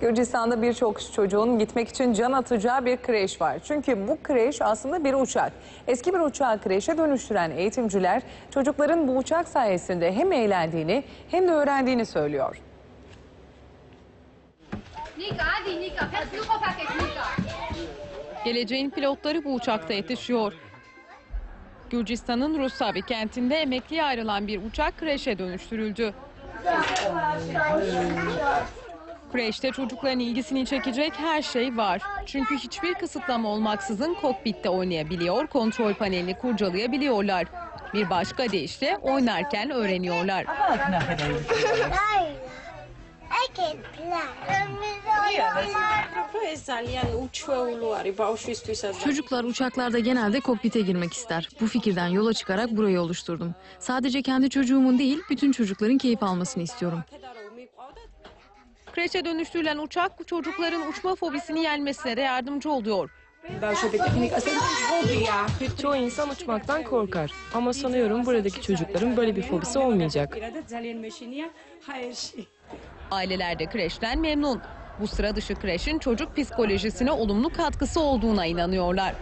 Gürcistan'da birçok çocuğun gitmek için can atacağı bir kreş var. Çünkü bu kreş aslında bir uçak. Eski bir uçağı kreşe dönüştüren eğitimciler çocukların bu uçak sayesinde hem eğlendiğini hem de öğrendiğini söylüyor. Geleceğin pilotları bu uçakta yetişiyor. Gürcistan'ın Rusavi kentinde emekliye ayrılan bir uçak kreşe dönüştürüldü. Kreşte çocukların ilgisini çekecek her şey var. Çünkü hiçbir kısıtlama olmaksızın kokpitte oynayabiliyor, kontrol panelini kurcalayabiliyorlar. Bir başka deyişle oynarken öğreniyorlar. Çocuklar uçaklarda genelde kokpite girmek ister. Bu fikirden yola çıkarak burayı oluşturdum. Sadece kendi çocuğumun değil, bütün çocukların keyif almasını istiyorum. Kreşe dönüştürülen uçak çocukların uçma fobisini yenmesine de yardımcı oluyor. Çoğu insan uçmaktan korkar. Ama sanıyorum buradaki çocukların böyle bir fobisi olmayacak. Aileler de kreşten memnun. Bu sıra dışı kreşin çocuk psikolojisine olumlu katkısı olduğuna inanıyorlar.